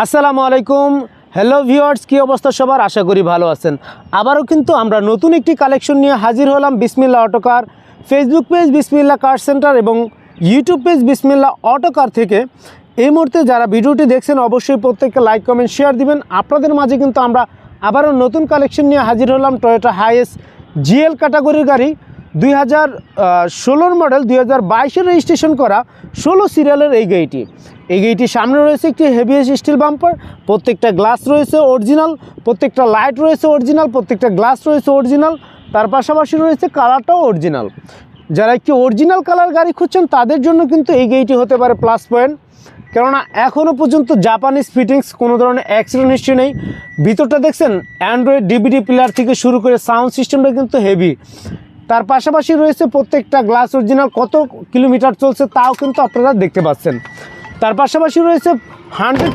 আসসালামু আলাইকুম। Hello viewers কী অবস্থা সবার? আশা করি ভালো আছেন। আবারও কিন্তু আমরা নতুন একটি কালেকশন নিয়ে হাজির হলাম বিসমিল্লা autocar Facebook page Bismillah car centre এবং ইউটিউব পেজ বিসমিল্লা অটোকার থেকে। এই মুহূর্তে যারা ভিডিওটি দেখছেন, অবশ্যই প্রত্যেককে লাইক কমেন্ট শেয়ার দিবেন। আপনাদের মাঝে কিন্তু আমরা আবারও নতুন কালেকশন নিয়ে হাজির হলাম টয়োটা হাইয়েস্ট জিএল ক্যাটাগরির গাড়ি। দুই হাজার ষোলোর মডেল দুই হাজার বাইশের রেজিস্ট্রেশন করা ষোলো সিরিয়ালের এই গাড়িটি। এই গাড়িটির সামনে রয়েছে একটি হেভিয়েস স্টিল বাম্পার প্রত্যেকটা গ্লাস রয়েছে অরিজিনাল প্রত্যেকটা লাইট রয়েছে অরিজিনাল প্রত্যেকটা গ্লাস রয়েছে অরিজিনাল তার পাশাপাশি রয়েছে কালারটাও অরিজিনাল যারা একটি অরিজিনাল কালার গাড়ি খুঁজছেন, তাদের জন্য কিন্তু এই গাড়িটি হতে পারে প্লাস পয়েন্ট কেননা এখনও পর্যন্ত জাপানিজ ফিটিংস কোনো ধরনের অ্যাক্সিডেন্ট হিস্ট্রি নেই। ভিতরটা দেখছেন অ্যান্ড্রয়েড ডিবিডি প্লেয়ার থেকে শুরু করে সাউন্ড সিস্টেমটা কিন্তু হেভি তার পাশাপাশি রয়েছে প্রত্যেকটা গ্লাস অরিজিনাল, কত কিলোমিটার চলছে তাও কিন্তু আপনারা দেখতে পাচ্ছেন। তার পাশাপাশি রয়েছে হান্ড্রেড